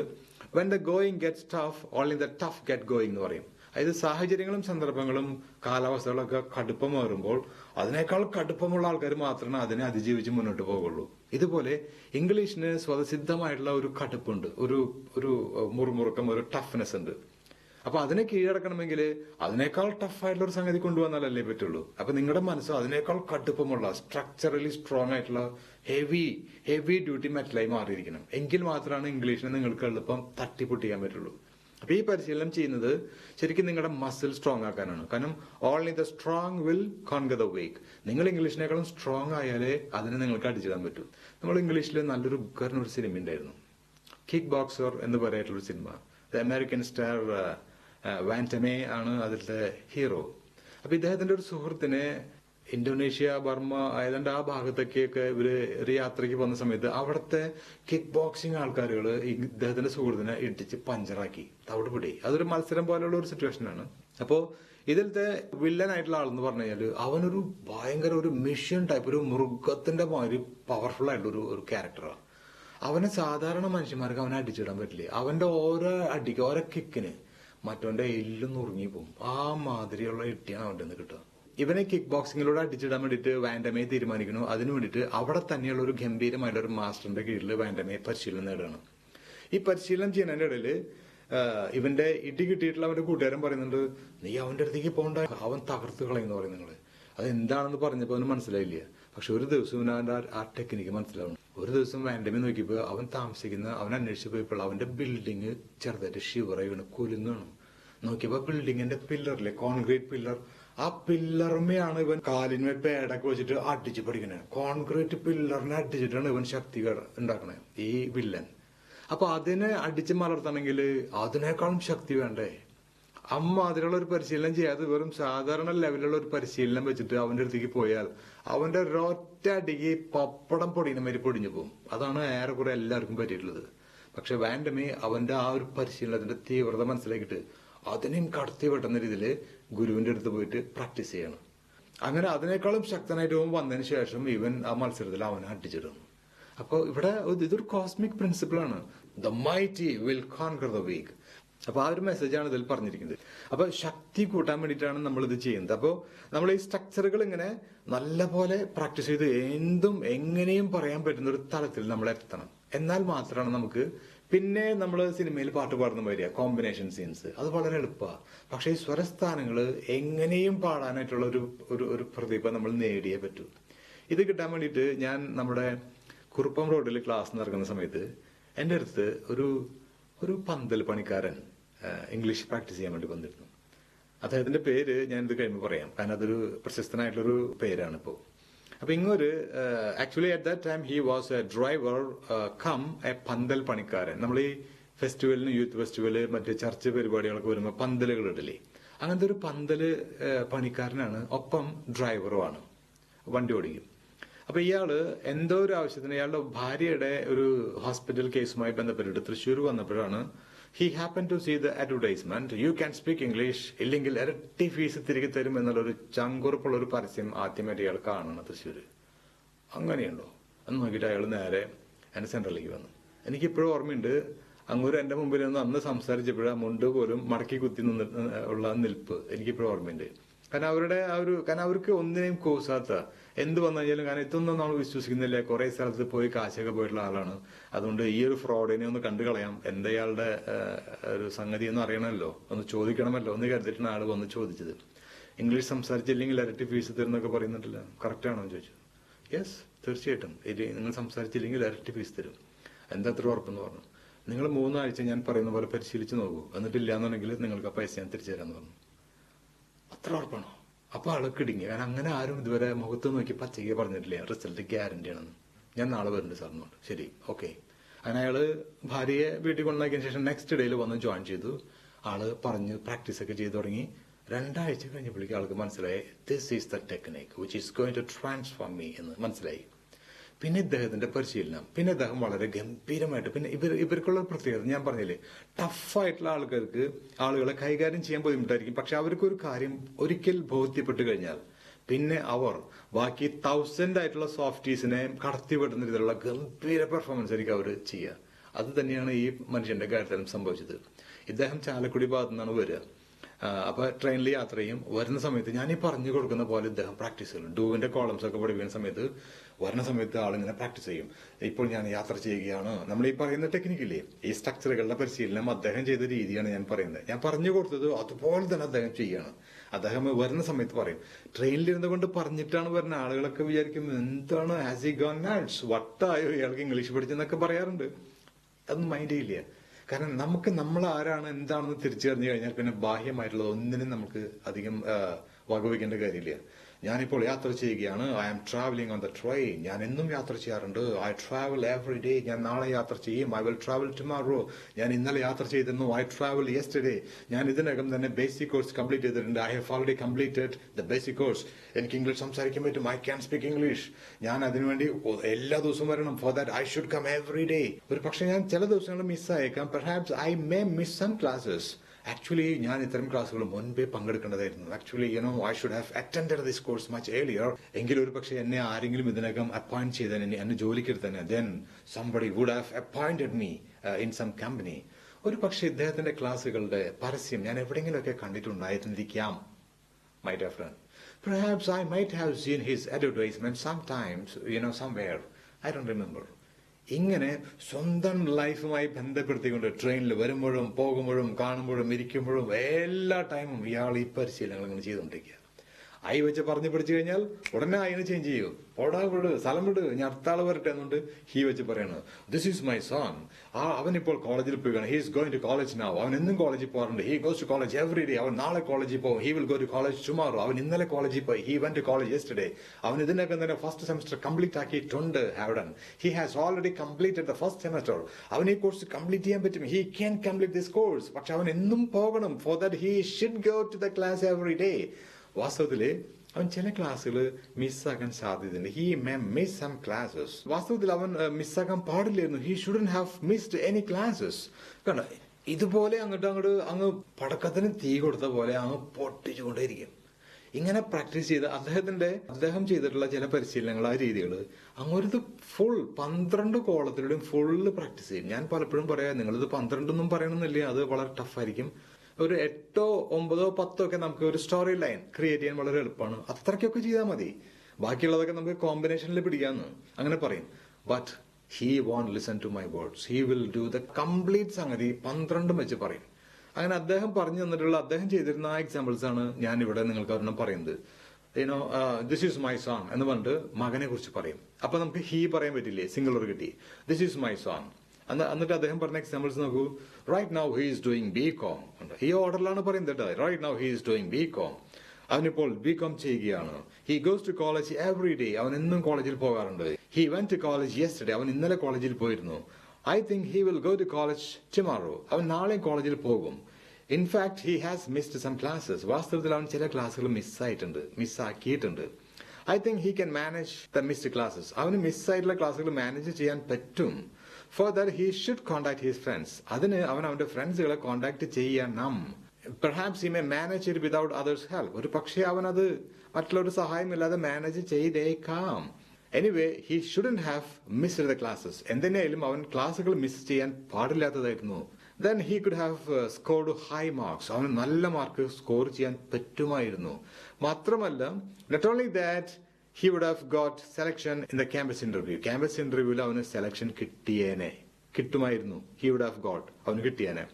when the going gets tough only the tough get going എന്ന് പറയും. അതായത് സാഹചര്യങ്ങളും സന്ദർഭങ്ങളും കാലാവസ്ഥകളൊക്കെ കടുപ്പമേറുമ്പോൾ അതിനേക്കാൾ കടുപ്പമുള്ള ആൾക്കാർ മാത്രമേ അതിനെ അതിജീവിച്ച് മുന്നോട്ട് പോകുള്ളൂ ഇതുപോലെ ഇംഗ്ലീഷിന് സ്വതസിദ്ധമായിട്ടുള്ള ഒരു കടുപ്പുണ്ട് ഒരു ഒരു മുറുമുറുക്കം ഒരു ടഫ്നെസ് ഉണ്ട്. അപ്പൊ അതിനെ കീഴടക്കണമെങ്കിൽ അതിനേക്കാൾ ടഫായിട്ടുള്ള ഒരു സംഗതി കൊണ്ടുവന്നാലല്ലേ പറ്റുള്ളൂ. അപ്പൊ നിങ്ങളുടെ മനസ്സ് അതിനേക്കാൾ കടുപ്പമുള്ള സ്ട്രക്ചറലി സ്ട്രോങ് ആയിട്ടുള്ള ഹെവി ഹെവി ഡ്യൂട്ടി മെറ്റലായി മാറിയിരിക്കണം. എങ്കിൽ മാത്രമാണ് ഇംഗ്ലീഷിനെ നിങ്ങൾക്ക് എളുപ്പം തട്ടിപ്പൊട്ടിക്കാൻ പറ്റുള്ളൂ. അപ്പൊ ഈ പരിശീലനം ചെയ്യുന്നത് ശരിക്കും നിങ്ങളുടെ മസിൽ സ്ട്രോങ് ആക്കാനാണ്. കാരണം only the strong will conquer the weak നിങ്ങൾ ഇംഗ്ലീഷിനേക്കാളും സ്ട്രോങ് ആയാലേ അതിനെ നിങ്ങൾക്ക് അടിച്ചിടാൻ പറ്റൂ. നമ്മൾ ഇംഗ്ലീഷിൽ നല്ലൊരു ഉഗ്രൻ ഒരു സിനിമ ഉണ്ടായിരുന്നു കിക്ക് ബോക്സർ എന്ന് പറയായിട്ടുള്ള സിനിമ അമേരിക്കൻ സ്റ്റാർ വാന്റമേ ആണ് അതിലത്തെ ഹീറോ. അപ്പൊ ഇദ്ദേഹത്തിന്റെ ഒരു സുഹൃത്തിനെ ഇന്തോനേഷ്യ ബർമ്മ ഏതാണ്ട് ആ ഭാഗത്തൊക്കെയൊക്കെ ഇവർ ഒരു യാത്രയ്ക്ക് പോകുന്ന സമയത്ത് അവിടുത്തെ കിക്ക് ബോക്സിങ് ആൾക്കാരുകൾ ഇദ്ദേഹത്തിന്റെ സുഹൃത്തിനെ ഇടിച്ച് പഞ്ചറാക്കി. തവിടുപിടി. അതൊരു മത്സരം പോലെയുള്ള ഒരു സിറ്റുവേഷനാണ് അപ്പോ ഇതിലത്തെ വില്ലനായിട്ടുള്ള ആളെന്ന് പറഞ്ഞു കഴിഞ്ഞാൽ അവനൊരു ഭയങ്കര ഒരു മിഷ്യൻ ടൈപ്പ് ഒരു മൃഗത്തിന്റെ മാതിരി പവർഫുൾ ആയിട്ടുള്ള ഒരു ഒരു ക്യാരക്ടറാണ് അവനെ സാധാരണ മനുഷ്യന്മാർക്ക് അവനെ അടിച്ചിടാൻ പറ്റില്ല. അവന്റെ ഓരോ അടിക്ക് ഓരോ കിക്കിന് മറ്റവന്റെ എല്ലും നുറുങ്ങി പോകും ആ മാതിരിയുള്ള ഇട്ടിയാണ് അവന്റെ നിന്ന് കിട്ടുക. ഇവനെ കിക്ക് ബോക്സിങ്ങിലൂടെ അടിച്ചിടാൻ വേണ്ടിയിട്ട് വാൻഡമയെ തീരുമാനിക്കുന്നു. അതിനു വേണ്ടിയിട്ട് അവിടെ തന്നെയുള്ള ഒരു ഗംഭീരമായിട്ടുള്ള ഒരു മാസ്റ്ററിന്റെ കീഴിൽ വാൻഡമയെ പരിശീലനം നേടുകയാണ്. ഈ പരിശീലനം ചെയ്യുന്നതിന്റെ ഇടയിൽ ഇവന്റെ ഇടി കിട്ടിയിട്ടുള്ള അവന്റെ കൂട്ടുകാരൻ പറയുന്നുണ്ട് നീ അവന്റെ അടുത്തേക്ക് പോകണ്ട അവൻ തകർത്തു കളയുന്നു പറയും നിങ്ങൾ. അത് എന്താണെന്ന് പറഞ്ഞപ്പോ അവന് മനസ്സിലായില്ല. പക്ഷെ ഒരു ദിവസം ഇവന് ആ- ടെക്നിക്ക് മനസ്സിലാവും ഒരു ദിവസം വാൻഡമി നോക്കിയപ്പോ അവൻ താമസിക്കുന്ന അവൻ അന്വേഷിച്ച് പോയപ്പോൾ അവന്റെ ബിൽഡിങ് ചെറുതായിട്ട് ഷിവറായി വീണ് കുലുങ്ങാണ്. നോക്കിയപ്പോ ബിൽഡിങ്ങിന്റെ പില്ലറിലെ കോൺക്രീറ്റ് പില്ലർ ആ പില്ലർമയാണ് ഇവൻ കാലിന്മേൽ പേടൊക്കെ വെച്ചിട്ട് അടിച്ച് പഠിക്കണേ കോൺക്രീറ്റ് പില്ലറിനെ അടിച്ചിട്ടാണ് ഇവൻ ശക്തി ഉണ്ടാക്കണേ ഈ വില്ലൻ അപ്പൊ അതിനെ അടിച്ച് മലർത്തണമെങ്കിൽ അതിനേക്കാളും ശക്തി വേണ്ടേ? അമ്മ അതിനുള്ള ഒരു പരിശീലനം ചെയ്യാതെ വെറും സാധാരണ ലെവലിലുള്ള ഒരു പരിശീലനം വെച്ചിട്ട് അവന്റെ അടുത്തേക്ക് പോയാൽ അവന്റെ ഒരൊറ്റ അടിക്ക് പപ്പടം പൊടിയുന്ന മാതിരി പൊടിഞ്ഞു പോകും. അതാണ് ഏറെക്കുറെ എല്ലാവർക്കും പറ്റിയിട്ടുള്ളത്. പക്ഷെ വാൻഡമി അവന്റെ ആ ഒരു പരിശീലനത്തിന്റെ തീവ്രത മനസ്സിലാക്കിയിട്ട് അതിനെയും കടത്തി വെട്ടുന്ന രീതിയിൽ ഗുരുവിന്റെ അടുത്ത് പോയിട്ട് പ്രാക്ടീസ് ചെയ്യണം. അങ്ങനെ അതിനേക്കാളും ശക്തനായിട്ട് പോകുമ്പോൾ വന്നതിന് ശേഷം ഇവൻ ആ മത്സരത്തിൽ അവനെ അടിച്ചിടുന്നു അപ്പോൾ ഇവിടെ ഇതൊരു കോസ്മിക് പ്രിൻസിപ്പിൾ ആണ്. The mighty will conquer the weak അപ്പൊ ആ ഒരു മെസ്സേജാണ് ഇതിൽ പറഞ്ഞിരിക്കുന്നത്. അപ്പൊ ശക്തി കൂട്ടാൻ വേണ്ടിയിട്ടാണ് നമ്മൾ ഇത് ചെയ്യുന്നത്. അപ്പോൾ നമ്മൾ ഈ സ്ട്രക്ചറുകൾ ഇങ്ങനെ നല്ലപോലെ പ്രാക്ടീസ് ചെയ്ത് എന്തും എങ്ങനെയും പറയാൻ പറ്റുന്ന ഒരു തലത്തിൽ നമ്മൾ എത്തണം. എന്നാൽ മാത്രമാണ് നമുക്ക് പിന്നെ നമ്മൾ സിനിമയിൽ പാട്ട് പാടുന്ന വരിക കോമ്പിനേഷൻ സീൻസ് അത് വളരെ എളുപ്പമാണ് പക്ഷേ ഈ സ്വരസ്ഥാനങ്ങൾ എങ്ങനെയും പാടാനായിട്ടുള്ള ഒരു ഒരു ഒരു പ്രതിഭ നമ്മൾ നേടിയേ പറ്റൂ. ഇത് കിട്ടാൻ വേണ്ടിയിട്ട് ഞാൻ നമ്മുടെ കുറുപ്പം റോഡിൽ ക്ലാസ് നടക്കുന്ന സമയത്ത് എന്റെ അടുത്ത് ഒരു ഒരു പന്തൽ പണിക്കാരൻ ഇംഗ്ലീഷ് പ്രാക്ടീസ് ചെയ്യാൻ വേണ്ടി വന്നിരുന്നു. അദ്ദേഹത്തിന്റെ പേര് ഞാൻ ഇത് കഴിയുമ്പോൾ പറയാം. കാരണം അതൊരു പ്രശസ്തനായിട്ടുള്ളൊരു പേരാണ് ഇപ്പോൾ അപ്പൊ ഇങ്ങൊരു actually at that time he was a driver cum a പന്തൽ പണിക്കാരൻ. നമ്മൾ ഈ ഫെസ്റ്റിവലിന് യൂത്ത് ഫെസ്റ്റിവൽ മറ്റ് ചർച്ച് പരിപാടികളൊക്കെ വരുമ്പോൾ പന്തലുകൾ ഇടലേ. അങ്ങനത്തെ ഒരു പന്തൽ പണിക്കാരനാണ്. ഒപ്പം ഡ്രൈവറുമാണ് വണ്ടി ഓടിക്കും. അപ്പൊ ഇയാൾ എന്തോ ഒരു ആവശ്യത്തിന് ഇയാളുടെ ഭാര്യയുടെ ഒരു ഹോസ്പിറ്റൽ കേസുമായി ബന്ധപ്പെട്ടിട്ട് തൃശ്ശൂർ വന്നപ്പോഴാണ് he happen to see the advertisement you can speak English ഇല്ലെങ്കിൽ ഇരട്ടി ഫീസ് തിരികെ തരും എന്നുള്ള ഒരു ചങ്കുറപ്പുള്ള ഒരു പരസ്യം ആദ്യമായിട്ട് ഇയാൾ കാണണം തൃശ്ശൂര്. അങ്ങനെയുണ്ടോ? എന്ന് നോക്കിയിട്ട് അയാൾ നേരെ എന്റെ സെന്ററിലേക്ക് വന്നു. എനിക്കിപ്പോഴും ഓർമ്മയുണ്ട്. അങ്ങോട്ട് എന്റെ മുമ്പിൽ നിന്ന് അന്ന് സംസാരിച്ചപ്പോഴും മുണ്ട് പോലും മടക്കി കുത്തി നിന്ന് ഉള്ള നിൽപ്പ് എനിക്കിപ്പോഴും ഓർമ്മയുണ്ട്. കാരണം അവരുടെ ആ ഒരു കാരണം അവർക്ക് ഒന്നിനെയും കോസാത്ത എന്ത് വന്നു കഴിഞ്ഞാലും കാരണം ഇതൊന്നും നമ്മൾ വിശ്വസിക്കുന്നില്ല. കുറെ സ്ഥലത്ത് പോയി കാശൊക്കെ പോയിട്ടുള്ള ആളാണ്. അതുകൊണ്ട് ഈ ഒരു ഫ്രോഡിനെ ഒന്ന് കണ്ടു കളയാം. എന്തയാളുടെ ഒരു സംഗതി എന്ന് അറിയണമല്ലോ? ഒന്ന് ചോദിക്കണമല്ലോ? ഒന്ന് കരുതിയിട്ടാണ് ആൾ വന്ന് ചോദിച്ചത്. ഇംഗ്ലീഷ് സംസാരിച്ചില്ലെങ്കിൽ ഇരട്ടി ഫീസ് തരുന്നൊക്കെ പറയുന്നുണ്ടല്ല. കറക്റ്റാണോ ചോദിച്ചു. യെസ് തീർച്ചയായിട്ടും. നിങ്ങൾ സംസാരിച്ചില്ലെങ്കിൽ ഇരട്ടി ഫീസ് തരും. എന്താ അത്ര ഉറപ്പെന്ന് പറഞ്ഞു. നിങ്ങൾ മൂന്നാഴ്ച ഞാൻ പറയുന്ന പോലെ പരിശീലിച്ച് നോക്കൂ. എന്നിട്ടില്ല എന്നുണ്ടെങ്കിൽ നിങ്ങൾക്ക് ആ പൈസ ഞാൻ തിരിച്ചു തരാമെന്ന് പറഞ്ഞു. അത്ര ഉറപ്പാണോ? അപ്പൊ ആൾ ഇടുങ്ങി കാരണം അങ്ങനെ ആരും ഇതുവരെ മുഖത്ത് നോക്കി പച്ചയ്ക്ക് പറഞ്ഞിട്ടില്ല. റിസൾട്ട് ഗ്യാരണ്ടി ആണെന്ന്. ഞാൻ നാളെ വരുന്നുണ്ട് സാറിനോട് ശരി ഓക്കെ അങ്ങനെ അയാൾ ഭാര്യയെ വീട്ടിൽ കൊണ്ടുവന്നതിന് ശേഷം നെക്സ്റ്റ് ഡേയിൽ വന്ന് ജോയിൻ ചെയ്തു. ആൾ പറഞ്ഞ് പ്രാക്ടീസ് ഒക്കെ ചെയ്തു തുടങ്ങി. രണ്ടാഴ്ച കഴിഞ്ഞപ്പോഴേക്കും ആൾക്ക് മനസ്സിലായി this is the technique which is going to transform me എന്ന് മനസ്സിലായി. പിന്നെ ഇദ്ദേഹത്തിന്റെ പരിശീലനം. പിന്നെ ഇദ്ദേഹം വളരെ ഗംഭീരമായിട്ട് പിന്നെ ഇവർ ഇവർക്കുള്ള പ്രത്യേകത ഞാൻ പറഞ്ഞില്ലേ ടഫായിട്ടുള്ള ആൾക്കാർക്ക് ആളുകളെ കൈകാര്യം ചെയ്യാൻ ബുദ്ധിമുട്ടായിരിക്കും. പക്ഷെ അവർക്ക് ഒരു കാര്യം ഒരിക്കൽ ബോധ്യപ്പെട്ട് കഴിഞ്ഞാൽ പിന്നെ അവർ ബാക്കി തൗസൻഡ് ആയിട്ടുള്ള സോഫ്റ്റീസിനെ കടത്തിവിടുന്ന രീതിയിലുള്ള ഗംഭീര പെർഫോമൻസ് ആയിരിക്കും അവർ ചെയ്യുക. അത് തന്നെയാണ് ഈ മനുഷ്യന്റെ കാര്യത്തിലും സംഭവിച്ചത്. ഇദ്ദേഹം ചാലക്കുടി ഭാഗത്തു നിന്നാണ് വരിക. ആ, അപ്പൊ ട്രെയിനിൽ യാത്ര ചെയ്യും വരുന്ന സമയത്ത് ഞാൻ ഈ പറഞ്ഞു കൊടുക്കുന്ന പോലെ ഇദ്ദേഹം പ്രാക്ടീസ് ചെയ്യും ഡൂവിന്റെ കോളംസ് ഒക്കെ പഠിപ്പിക്കുന്ന സമയത്ത് വരുന്ന സമയത്ത് ആളിങ്ങനെ പ്രാക്ടീസ് ചെയ്യും. ഇപ്പോൾ ഞാൻ യാത്ര ചെയ്യുകയാണ്. നമ്മൾ ഈ പറയുന്ന ടെക്നിക്കില്ലേ ഈ സ്ട്രക്ചറുകളുടെ പരിശീലനം അദ്ദേഹം ചെയ്ത രീതിയാണ് ഞാൻ പറയുന്നത്. ഞാൻ പറഞ്ഞു കൊടുത്തത് അതുപോലെ തന്നെ അദ്ദേഹം ചെയ്യാണ് അദ്ദേഹം വരുന്ന സമയത്ത് പറയും ട്രെയിനിലിരുന്ന് കൊണ്ട് പറഞ്ഞിട്ടാണ് വരുന്ന ആളുകളൊക്കെ വിചാരിക്കും എന്താണ് ആസ് ഇ ഗോൺ വട്ടായോ ഇയാൾക്ക് ഇംഗ്ലീഷ് പഠിച്ചെന്നൊക്കെ പറയാറുണ്ട്. അതൊന്നും മൈൻഡ് ചെയ്യില്ല. കാരണം നമുക്ക് നമ്മൾ ആരാണ് എന്താണെന്ന് തിരിച്ചറിഞ്ഞു കഴിഞ്ഞാൽ പിന്നെ ബാഹ്യമായിട്ടുള്ളത് ഒന്നിനും നമുക്ക് അധികം വകവയ്ക്കേണ്ട കാര്യമില്ല. ഞാനിപ്പോൾ യാത്ര ചെയ്യുകയാണ്. I am travelling on the train ഞാൻ എന്നും യാത്ര ചെയ്യാറുണ്ട്. ഐ ട്രാവൽ എവറി ഡേ ഞാൻ നാളെ യാത്ര ചെയ്യും. ഐ വിൽ ട്രാവൽ ടുമാറോ ഞാൻ ഇന്നലെ യാത്ര ചെയ്തിരുന്നു. ഐ ട്രാവൽ യെസ്റ്റർഡേ ഞാൻ ഇതിനകം തന്നെ ബേസിക് കോഴ്സ് കംപ്ലീറ്റ് ചെയ്തിട്ടുണ്ട്. I have already completed the basic course എനിക്ക് ഇംഗ്ലീഷ് സംസാരിക്കാൻ പറ്റും. ഐ ക്യാൻ സ്പീക്ക് ഇംഗ്ലീഷ് ഞാൻ അതിനുവേണ്ടി എല്ലാ ദിവസവും വരണം. For that I should come every day ഒരു പക്ഷേ ഞാൻ ചില ദിവസങ്ങൾ മിസ്സായേക്കാം perhaps I may miss some classes actually ഞാൻ ഇത്തരം ക്ലാസ്സുകൾ മുൻപേ പങ്കെടുക്കേണ്ടതായിരുന്നു actually you know I should have attended this course much earlier എങ്കിലും ഒരു പക്ഷേ എന്നെ ആരെങ്കിലും ഇതിനകം അപ്പോയിന്റ് ചെയ്താൽ എന്നെ എന്നെ ജോലിക്കെടുത്തന്നെ then somebody would have appointed me in some company ഒരു പക്ഷേ ഇദ്ദേഹത്തിന്റെ ക്ലാസ്സുകളുടെ പരസ്യം ഞാൻ എവിടെയെങ്കിലുമൊക്കെ കണ്ടിട്ടുണ്ടായിരുന്നിരിക്കാം my dear friend. Perhaps I might have seen his advertisement sometimes, you know, somewhere. I don't remember. ഇങ്ങനെ സ്വന്തം ലൈഫുമായി ബന്ധപ്പെടുത്തിക്കൊണ്ട് ട്രെയിനിൽ വരുമ്പോഴും പോകുമ്പോഴും കാണുമ്പോഴും ഇരിക്കുമ്പോഴും എല്ലാ ടൈമും ഇയാൾ ഈ പരിശീലനങ്ങൾ ഇങ്ങനെ ചെയ്തുകൊണ്ടിരിക്കുക ഐ വെച്ച് പറഞ്ഞു പിടിച്ചു കഴിഞ്ഞാൽ ഉടനെ അതിനെ ചേഞ്ച് ചെയ്യൂ. ഓടാ വിട് സ്ഥലം വിട് ഞാൻ അടുത്താൾ വരട്ടെ എന്നുണ്ട് ഹി വെച്ച് പറയണത്. ദിസ് ഈസ് മൈ സോൺ ആ അവൻ ഇപ്പോൾ കോളേജിൽ പോവുകയാണ്. He is going to college now അവൻ എന്നും കോളേജിൽ പോകാറുണ്ട്. He goes to college every day അവൻ നാളെ കോളേജിൽ പോകും. He will go to college tomorrow അവൻ ഇന്നലെ കോളേജിൽ പോയി. ഹി വൻ ടു കോളേജ് യെസ്റ്റർഡേ അവൻ ഇതിനകം തന്നെ ഫസ്റ്റ് സെമസ്റ്റർ കംപ്ലീറ്റ് ആക്കിയിട്ടുണ്ട് have done. He has already completed the first semester അവൻ ഈ കോഴ്സ് കംപ്ലീറ്റ് ചെയ്യാൻ പറ്റും. He can complete this course പക്ഷെ അവൻ എന്നും പോകണം. For that he should go to the class every day വാസ്തവത്തിൽ അവൻ ചില ക്ലാസ്സുകൾ മിസ്സാക്കാൻ സാധ്യതയുണ്ട്. He may miss some classes വാസ്തവത്തിൽ അവൻ മിസ്സാക്കാൻ പാടില്ലായിരുന്നു. He shouldn't have missed any classes കാരണം ഇതുപോലെ അങ്ങോട്ട് അങ്ങോട്ട് അങ്ങ് പടക്കത്തിന് തീ കൊടുത്ത പോലെ അങ്ങ് പൊട്ടിച്ചുകൊണ്ടേയിരിക്കും. ഇങ്ങനെ പ്രാക്ടീസ് ചെയ്ത് അദ്ദേഹത്തിന്റെ അദ്ദേഹം ചെയ്തിട്ടുള്ള ചില പരിശീലനങ്ങൾ ആ രീതികൾ അങ്ങോട്ട് ഫുൾ പന്ത്രണ്ട് കോളത്തിലൂടെയും ഫുള്ള് പ്രാക്ടീസ് ചെയ്യും. ഞാൻ പലപ്പോഴും പറയാം നിങ്ങളിത് പന്ത്രണ്ടൊന്നും പറയണമെന്നില്ല അത് വളരെ ടഫായിരിക്കും ഒരു എട്ടോ ഒമ്പതോ പത്തോ ഒക്കെ നമുക്ക് ഒരു സ്റ്റോറി ലൈൻ ക്രിയേറ്റ് ചെയ്യാൻ വളരെ എളുപ്പമാണ്. അത്രയ്ക്കൊക്കെ ചെയ്താൽ മതി. ബാക്കിയുള്ളതൊക്കെ നമുക്ക് കോമ്പിനേഷനിൽ പിടിക്കാന്ന് അങ്ങനെ പറയും. But he won't listen to my words he will do the complete സംഗതി പന്ത്രണ്ടും വെച്ച് പറയും. അങ്ങനെ അദ്ദേഹം പറഞ്ഞു തന്നിട്ടുള്ള അദ്ദേഹം ചെയ്തിരുന്ന ആ എക്സാമ്പിൾസ് ആണ് ഞാൻ ഇവിടെ നിങ്ങൾക്ക് ഒരെണ്ണം പറയുന്നത്. You know this is my song എന്ന് പറഞ്ഞിട്ട് മകനെ കുറിച്ച് പറയും. അപ്പൊ നമുക്ക് ഹീ പറയാൻ പറ്റില്ലേ? സിംഗുലർ കിട്ടി. ദിസ് ഈസ് മൈ അന്ന് എന്നിട്ട് അദ്ദേഹം പറഞ്ഞ എക്സാമ്പിൾസ് നോക്കൂ. Right now he's doing B Com ഈ ഓർഡറിലാണ് പറയുന്നത് കേട്ടോ right now he's doing B Com അവനിപ്പോൾ ബി കോം ചെയ്യുകയാണ്. He goes to college every day അവൻ എന്നും കോളേജിൽ പോകാറുണ്ട്. He went to college yesterday അവൻ ഇന്നലെ കോളേജിൽ പോയിരുന്നു. I think he will go to college tomorrow അവൻ നാളെ കോളേജിൽ പോകും. In fact he has missed some classes വാസ്തവത്തിൽ അവൻ ചില ക്ലാസ്സുകൾ മിസ്സായിട്ടുണ്ട് മിസ്സാക്കിയിട്ടുണ്ട് I think he can manage the missed classes അവന് മിസ്സായിട്ടുള്ള ക്ലാസ്സുകൾ മാനേജ് ചെയ്യാൻ പറ്റും. For that he should contact his friends അതിന് അവൻ അവന്റെ ഫ്രണ്ട്സുകളെ കോൺടാക്ട് ചെയ്യണം. Perhaps he may manage it without others help ഒരു പക്ഷേ അവൻ അത് മറ്റുള്ളവരുടെ സഹായമില്ലാതെ മാനേജ് ചെയ്തേക്കാം. Anyway he shouldn't have missed the classes എന്തിനായാലും അവൻ ക്ലാസ്സുകൾ മിസ് ചെയ്യാൻ പാടില്ലാത്തതായിരുന്നു. Then he could have scored high marks അവന് നല്ല മാർക്ക് സ്കോർ ചെയ്യാൻ പറ്റുമായിരുന്നു. മാത്രമല്ല not only that he would have got selection in the campus interview campus ഇന്റർവ്യൂവിൽ അവന് സെലക്ഷൻ കിട്ടിയേനെ. കിട്ടുമായിരുന്നു. ഹി വുഡ് ഹാവ് ഗോട്ട് അവന് കിട്ടിയേനെ.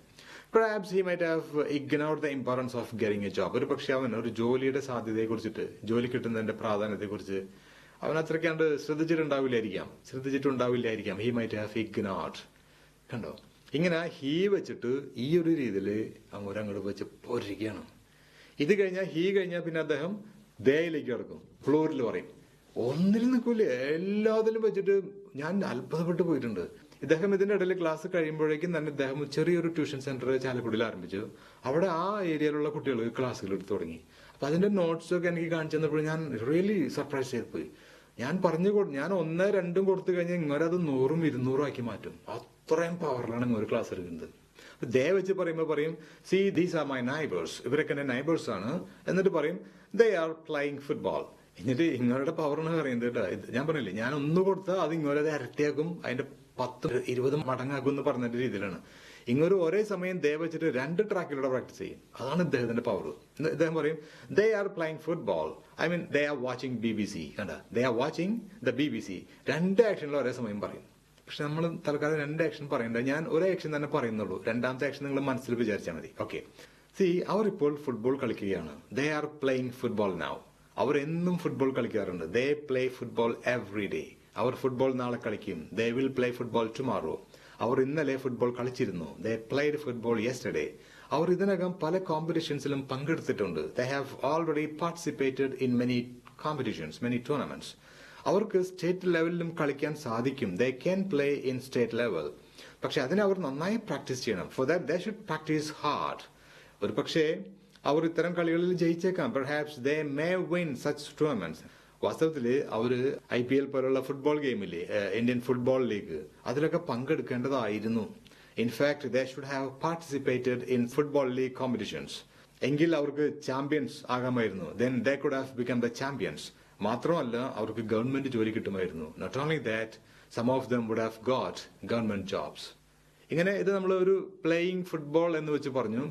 Perhaps he might have ignored the importance of getting a job ഒരു പക്ഷെ അവൻ ഒരു ജോലിയുടെ സാധ്യതയെ കുറിച്ചിട്ട് ജോലി കിട്ടുന്നതിന്റെ പ്രാധാന്യത്തെ കുറിച്ച് അവൻ അത്രയ്ക്കാണ്ട് ശ്രദ്ധിച്ചിട്ടുണ്ടാവില്ലായിരിക്കാം. ശ്രദ്ധിച്ചിട്ടുണ്ടാവില്ലായിരിക്കാം. ഹി മൈറ്റ് ഹാവ് ഇഗ്നോർഡ് കണ്ടോ? ഇങ്ങനെ ഹീ വെച്ചിട്ട് ഈ ഒരു രീതിയിൽ അങ്ങോട്ട് അങ്ങോട്ട് വെച്ച് പൊരിക്കുകയാണ് ഇത് കഴിഞ്ഞാൽ ഹീ കഴിഞ്ഞാൽ പിന്നെ അദ്ദേഹം ദേയിലേക്ക് കിടക്കും. ഫ്ലോറിൽ പറയും ഒന്നിൽ നിൽക്കൂലേ എല്ലാത്തിലും വെച്ചിട്ട് ഞാൻ അത്ഭുതപ്പെട്ടു പോയിട്ടുണ്ട്. ഇദ്ദേഹം ഇതിന്റെ ഇടയിൽ ക്ലാസ് കഴിയുമ്പോഴേക്കും തന്നെ ഇദ്ദേഹം ചെറിയൊരു ട്യൂഷൻ സെന്റർ ചാലക്കുടിയിൽ ആരംഭിച്ചു. അവിടെ ആ ഏരിയയിലുള്ള കുട്ടികൾ ക്ലാസ്സുകൾ എടുത്തു തുടങ്ങി. അപ്പൊ അതിന്റെ നോട്ട്സ് ഒക്കെ എനിക്ക് കാണിച്ചു തന്നപ്പോൾ ഞാൻ റിയലി സർപ്രൈസ് ചെയ്ത് പോയി. ഞാൻ പറഞ്ഞു കൊടു ഞാൻ ഒന്ന് രണ്ടും കൊടുത്തു കഴിഞ്ഞാൽ ഇങ്ങനെ അത് നൂറും ഇരുന്നൂറും ആക്കി മാറ്റും. അത്രയും പവറിലാണ് ഇങ്ങനെ ഒരു ക്ലാസ് എടുക്കുന്നത്. ദേ വെച്ച് പറയുമ്പോൾ പറയും see these are my neighbours ഇവരൊക്കെ എന്റെ നൈബേഴ്സ് ആണ്. എന്നിട്ട് പറയും ദേ ആർ പ്ലേയിങ് ഫുട്ബോൾ എന്നിട്ട് ഇങ്ങളുടെ എന്ന് പറയുന്നത് കേട്ടോ. ഞാൻ പറഞ്ഞില്ലേ ഞാൻ ഒന്ന് കൊടുത്താൽ അത് ഇങ്ങനെ ഇരട്ടിയാക്കും. അതിന്റെ പത്ത് ഇരുപത് മടങ്ങാക്കും എന്ന് പറഞ്ഞ രീതിയിലാണ്. ഇങ്ങൊരു ഒരേ സമയം ദേ വെച്ചിട്ട് രണ്ട് ട്രാക്കിലൂടെ പ്രാക്ടീസ് ചെയ്യും. അതാണ് ഇദ്ദേഹത്തിന്റെ പവർ ഇദ്ദേഹം പറയും they are playing football I mean they are watching B B C കണ്ട? They are watching the B B C രണ്ട് ആക്ഷനിൽ ഒരേ സമയം പറയും. പക്ഷെ നമ്മൾ തൽക്കാലം രണ്ട് ആക്ഷൻ പറയണ്ട. ഞാൻ ഒരു ആക്ഷൻ തന്നെ പറയുന്നുള്ളൂ. രണ്ടാമത്തെ ആക്ഷൻ നിങ്ങൾ മനസ്സിൽ വിചാരിച്ചാൽ മതി. ഓക്കെ സി അവർ ഇപ്പോൾ ഫുട്ബോൾ കളിക്കുകയാണ്. They are playing football now അവർ എന്നും ഫുട്ബോൾ കളിക്കാറുണ്ട്. They play football every day our football നാളെ കളിക്കും. They will play football tomorrow അവർ ഇന്നലെ ഫുട്ബോൾ കളിച്ചിരുന്നു. ദേ പ്ലേഡ് ഫുട്ബോൾ യെസ്റ്റർഡേ അവർ ഇതിനകം പല കോമ്പറ്റീഷൻസിലും പങ്കെടുത്തിട്ടുണ്ട്. They have already participated in many competitions many tournaments അവർക്ക് സ്റ്റേറ്റ് ലെവലിലും കളിക്കാൻ സാധിക്കും. They can play in state level പക്ഷെ അതിനെ അവർ നന്നായി പ്രാക്ടീസ് ചെയ്യണം. For that they should practice hard ഒരു പക്ഷേ അവർ ഇത്തരം കളികളിൽ ജയിച്ചേക്കാം. Perhaps they may win such tournaments വാസ്തവത്തിൽ അവർ ഐ പി എൽ പോലുള്ള ഫുട്ബോൾ ഗെയിമില്ലേ ഇന്ത്യൻ ഫുട്ബോൾ ലീഗ് അതിലൊക്കെ പങ്കെടുക്കേണ്ടതായിരുന്നു. In fact they should have participated in football league competitions എങ്കിൽ അവർക്ക് champions ആകാമായിരുന്നു. Then they could have become the champions മാത്രമല്ല അവർക്ക് government ജോലി കിട്ടുമായിരുന്നു not only that some of them would have got government jobs ഇങ്ങനെ ഇത് നമ്മൾ ഒരു പ്ലേയിങ് ഫുട്ബോൾ എന്ന് വെച്ച് പറഞ്ഞു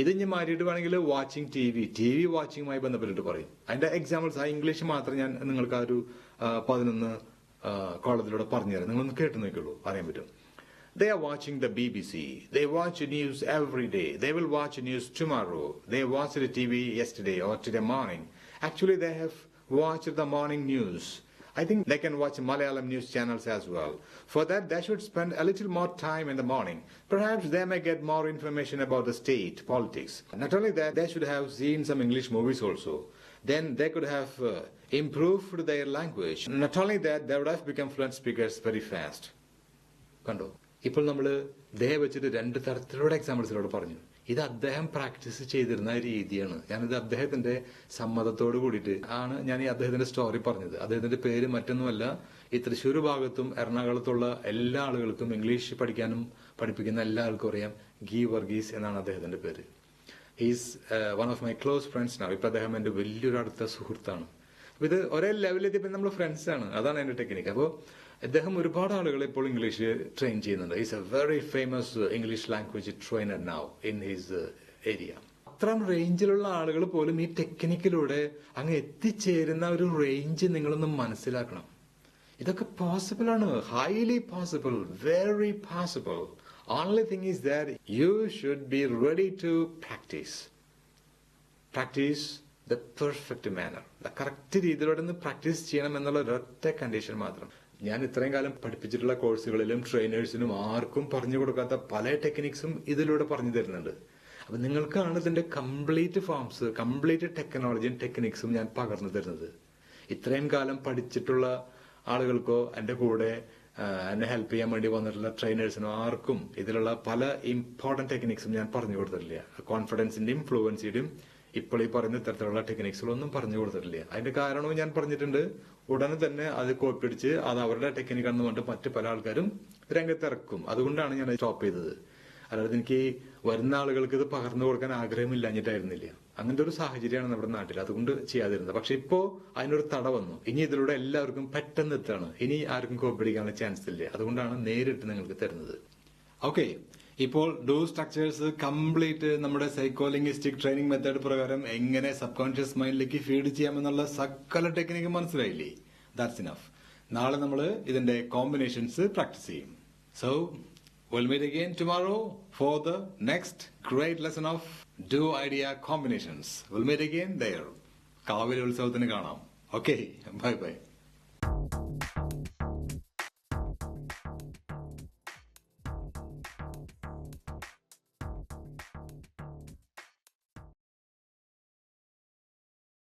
ഇത് ഇനി മാറ്റിയിട്ട് വേണമെങ്കിൽ watching T V T V വാച്ചിങ്ങുമായി ബന്ധപ്പെട്ടിട്ട് പറയും അതിന്റെ എക്സാമ്പിൾസ് ആ ഇംഗ്ലീഷ് മാത്രം ഞാൻ നിങ്ങൾക്ക് ആ ഒരു പതിനൊന്ന് കോളത്തിലൂടെ പറഞ്ഞുതരാം നിങ്ങളൊന്ന് കേട്ട് നോക്കിയുള്ളൂ പറയാൻ പറ്റും They are watching the BBC. They watch news every day. They will watch news tomorrow. They watched the TV yesterday or today morning. Actually, they have watched the morning news. I think they can watch Malayalam news channels as well. For that, they should spend a little more time in the morning. Perhaps they may get more information about the state, politics. Not only that, they should have seen some English movies also. Then they could have uh, improved their language. Not only that, they would have become fluent speakers very fast. കണ്ടോ ഇപ്പോൾ നമ്മൾ ദേഹം വെച്ചിട്ട് രണ്ട് തരത്തിലുള്ള എക്സാമ്പിൾസിലൂടെ പറഞ്ഞു ഇത് അദ്ദേഹം പ്രാക്ടീസ് ചെയ്തിരുന്ന രീതിയാണ്. ഞാനിത് അദ്ദേഹത്തിന്റെ സമ്മതത്തോട് കൂടിയിട്ട് ആണ് ഞാൻ ഈ അദ്ദേഹത്തിന്റെ സ്റ്റോറി പറഞ്ഞത്. അദ്ദേഹത്തിന്റെ പേര് മറ്റൊന്നുമല്ല ഈ തൃശ്ശൂർ ഭാഗത്തും എറണാകുളത്തുള്ള എല്ലാ ആളുകൾക്കും ഇംഗ്ലീഷ് പഠിക്കാനും പഠിപ്പിക്കുന്ന എല്ലാവർക്കും അറിയാം ഗീ വർഗീസ് എന്നാണ് അദ്ദേഹത്തിന്റെ പേര്. Is one of my close friends ആണ് ഇപ്പൊ അദ്ദേഹം എന്റെ വലിയൊരു അടുത്ത സുഹൃത്താണ്. അപ്പൊ ഇത് ഒരേ ലെവലിൽ എത്തിയപ്പോൾ നമ്മൾ ഫ്രണ്ട്സ് ആണ്. അതാണ് എന്റെ ടെക്നിക്ക് അപ്പോൾ അദ്ദേഹം ഒരുപാട് ആളുകളെ ഇപ്പോൾ ഇംഗ്ലീഷ് ട്രെയിൻ ചെയ്യുന്നുണ്ട്. Is a very famous English language trainer now in his area അത്രയും റേഞ്ചിലുള്ള ആളുകൾ പോലും ഈ ടെക്നിക്കിലൂടെ അങ്ങ് എത്തിച്ചേരുന്ന ഒരു റേഞ്ച് നിങ്ങളൊന്ന് മനസ്സിലാക്കണം. ഇതൊക്കെ പോസിബിൾ ആണ്. Highly possible very possible only thing is that you should be ready to practice practice the perfect manner the correct രീതിയിലൂടെ ഒന്ന് പ്രാക്ടീസ് ചെയ്യണം എന്നുള്ള ഒരൊറ്റ കണ്ടീഷൻ മാത്രം. ഞാൻ ഇത്രയും കാലം പഠിപ്പിച്ചിട്ടുള്ള കോഴ്സുകളിലും ട്രെയിനേഴ്സിനും ആർക്കും പറഞ്ഞു കൊടുക്കാത്ത പല ടെക്നിക്സും ഇതിലൂടെ പറഞ്ഞു തരുന്നുണ്ട്. അപ്പൊ നിങ്ങൾക്കാണ് ഇതിന്റെ കംപ്ലീറ്റ് ഫോംസ് കംപ്ലീറ്റ് ടെക്നോളജിയും ടെക്നിക്സും ഞാൻ പകർന്നു തരുന്നത്. ഇത്രയും കാലം പഠിച്ചിട്ടുള്ള ആളുകൾക്കോ എന്റെ കൂടെ എന്നെ ഹെൽപ്പ് ചെയ്യാൻ വേണ്ടി വന്നിട്ടുള്ള ട്രെയിനേഴ്സിനോ ആർക്കും ഇതിലുള്ള പല ഇമ്പോർട്ടന്റ് ടെക്നിക്സും ഞാൻ പറഞ്ഞു കൊടുത്തിട്ടില്ല. കോൺഫിഡൻസിന്റെയും ഫ്ലുവൻസിയുടെയും ഇപ്പോൾ ഈ പറയുന്ന ഇത്തരത്തിലുള്ള ടെക്നിക്സുകളൊന്നും പറഞ്ഞു കൊടുത്തിട്ടില്ല. അതിന്റെ കാരണവും ഞാൻ പറഞ്ഞിട്ടുണ്ട്. ഉടനെ തന്നെ അത് കോപ്പി അടിച്ച് അത് അവരുടെ ടെക്നിക്കാണെന്ന് പറഞ്ഞിട്ട് മറ്റു പല ആൾക്കാരും രംഗത്തിറക്കും. അതുകൊണ്ടാണ് ഞാൻ സ്റ്റോപ്പ് ചെയ്തത്. അല്ലാതെ എനിക്ക് വരുന്ന ആളുകൾക്ക് ഇത് പകർന്നു കൊടുക്കാൻ ആഗ്രഹമില്ലാഞ്ഞിട്ടായിരുന്നില്ല. അങ്ങനത്തെ ഒരു സാഹചര്യമാണ് നമ്മുടെ നാട്ടിൽ. അതുകൊണ്ട് ചെയ്യാതിരുന്നത്. പക്ഷെ ഇപ്പോ അതിനൊരു തട വന്നു. ഇനി ഇതിലൂടെ എല്ലാവർക്കും പെട്ടെന്ന് എത്താണ്. ഇനി ആർക്കും കോപ്പി അടിക്കാനുള്ള ചാൻസ് ഇല്ല. അതുകൊണ്ടാണ് നേരിട്ട് നിങ്ങൾക്ക് തരുന്നത്. ഓക്കെ ഇപ്പോൾ ഡൂ സ്ട്രക്ചേഴ്സ് കംപ്ലീറ്റ് നമ്മുടെ സൈക്കോലിംഗിസ്റ്റിക് ട്രെയിനിങ് മെത്തേഡ് പ്രകാരം എങ്ങനെ സബ് കോൺഷ്യസ് മൈൻഡിലേക്ക് ഫീഡ് ചെയ്യാമെന്നുള്ള സകല ടെക്നിക്ക് മനസ്സിലായില്ലേ? ദാറ്റ്സ് ഇനഫ് നാളെ നമ്മൾ ഇതിന്റെ കോമ്പിനേഷൻസ് പ്രാക്ടീസ് ചെയ്യും. So we'll meet again tomorrow for the next great lesson of do idea combinations. We'll meet again there. കാവിലെ ഉത്സവത്തിന് കാണാം. Okay bye bye